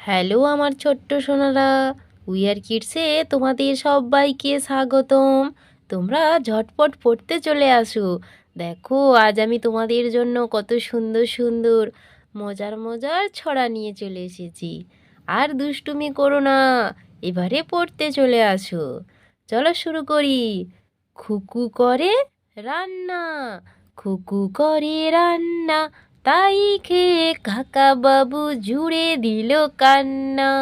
Hello আমার ছোট্ট Sonara wear কিডসে তোমাদের সবাইকে স্বাগতম। তোমরা ঝটপট পড়তে চলে আসো। দেখো, আজ আমি তোমাদের জন্য কত সুন্দর সুন্দর, মজার মজার ছড়া নিয়ে চলে এসেছি। আর দুষ্টুমি করো না, এবারে পড়তে চলে আসো। চলো শুরু করি। খুকু করে রান্না, খুকু করে রান্না তাই খেয়ে কাকা বাবু জুড়ে দিল কান্না।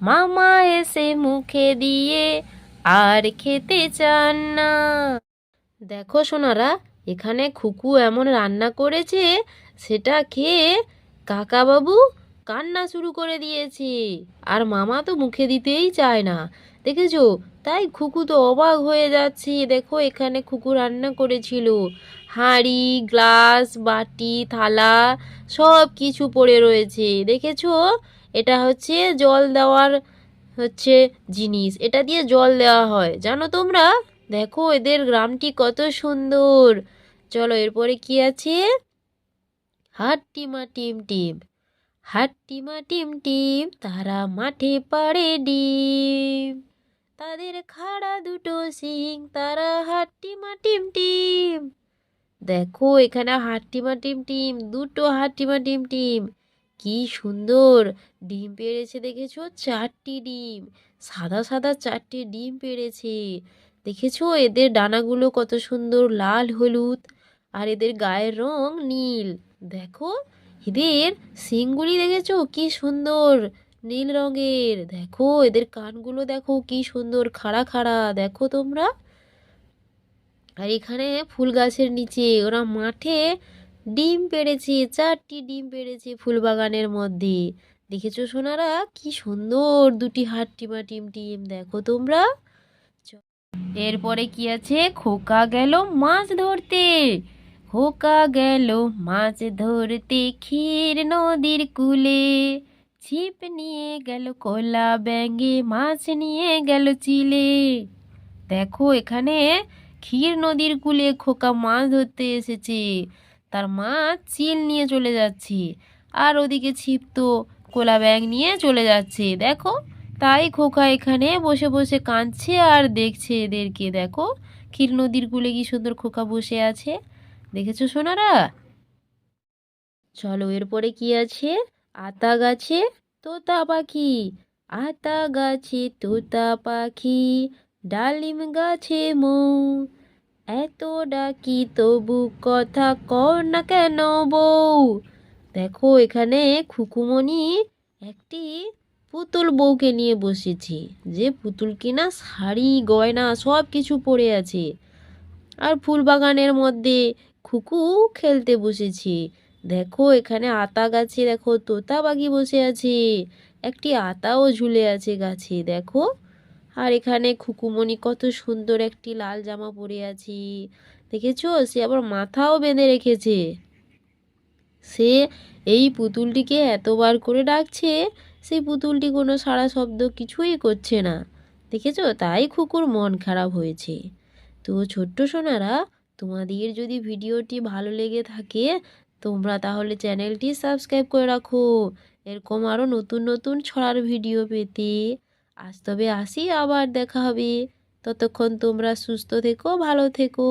মামা এসে মুখে দিয়ে আর খেতে চান না। দেখো সোনারা, এখানে খুকু এমন রান্না করেছে, সেটা খেয়ে কাকা বাবু কান্না শুরু করে দিয়েছে। আর মামা তো মুখে দিতেই চায় না। দেখেছ? তাই খুকু তো অবাক হয়ে যাচ্ছে। দেখো, এখানে খুকু রান্না করেছিল। হাঁড়ি, গ্লাস, বাটি, থালা, সব কিছু পড়ে রয়েছে। দেখেছ? এটা হচ্ছে জল দেওয়ার হচ্ছে জিনিস। এটা দিয়ে জল দেওয়া হয়। জানো তোমরা? দেখো, এদের গ্রামটি কত সুন্দর। চলো, এরপরে কি আছে? হাট হাট্টিমা টিম টিম। হাট্টিমা টিম টিম, তারা মাঠে পাড়ে ডিম। তাদের খাড়া দুটো সিং তারা হাট্টিমা টিম টিম। দেখো, এখানে হাট্টিমা টিম টিম, দুটো হাট্টিমা টিম টিম। কি সুন্দর, ডিম পেড়েছে দেখেছ? চারটি ডিম। সাদা সাদা চারটি ডিম পেড়েছে। দেখেছ, এদের ডানাগুলো কত সুন্দর, লাল, হলুদ। আর এদের গায়ের রং নীল। দেখো, এদের শিংগুলি দেখেছ? কি সুন্দর নীল রঙের। দেখো, এদের কানগুলো দেখো, কি সুন্দর খাড়া খাড়া। দেখো তোমরা। আর এখানে ফুল গাছের নিচে, ওরা মাঠে ডিম পেড়েছে, চারটি ডিম পেড়েছে ফুল বাগানের মধ্যে। দেখেছ সোনারা? কি সুন্দর দুটি হাট্টিমা টিম টিম। দেখো তোমরা। এরপরে কি আছে? খোকা গেল মাছ ধরতে। খোকা গেল মাছ ধরতে ক্ষীর নদীর কুলে। ছিপ নিয়ে গেল কলা ব্যাঙে, মাছ নিয়ে গেল চিলে। দেখো, এখানে ক্ষীর নদীর কূলে খোকা মাছ ধরতে এসেছে। তার মা চিল নিয়ে চলে যাচ্ছে। আর ওদিকে ছিপ তো কোলা ব্যাগ নিয়ে চলে যাচ্ছে। দেখো, তাই খোকা এখানে বসে বসে কাঁদছে আর দেখছে এদেরকে। দেখো, ক্ষীর নদীর কূলে কি সুন্দর খোকা বসে আছে। দেখেছ সোনারা? চলো এরপরে কি আছে? আতা গাছে তোতা পাখি, আতা গাছে তোতা পাখি, ডালিম গাছে মৌ। এত ডাকি তবু কথা কর না কেন বউ? দেখো এখানে খুকুমণি একটি পুতুল বউকে নিয়ে বসেছে। যে পুতুল কিনা শাড়ি, গয়না সব কিছু পরে আছে। আর ফুল বাগানের মধ্যে খুকু খেলতে বসেছে। দেখো, এখানে আতা গাছে দেখো, তোতা পাখি বসে আছে। একটি আতাও ঝুলে আছে গাছে, দেখো। আর এখানে খুকুমণি কত সুন্দর একটি লাল জামা পরে আছে। দেখেছ? সে আবার মাথাও বেঁধে রেখেছে। সে এই পুতুলটিকে এতবার করে ডাকছে, সেই পুতুলটি কোনো সারা শব্দ কিছুই করছে না। দেখেছ? তাই খুকুর মন খারাপ হয়েছে। তো ছোট্ট সোনারা তোমাদের যদি ভিডিওটি ভালো লেগে থাকে, তোমরা তাহলে চ্যানেলটি সাবস্ক্রাইব করে রাখো। এরকম আরও নতুন নতুন ছড়ার ভিডিও পেতে। আজ তবে আসি, আবার দেখা হবে। ততক্ষণ তোমরা সুস্থ থেকো, ভালো থেকো।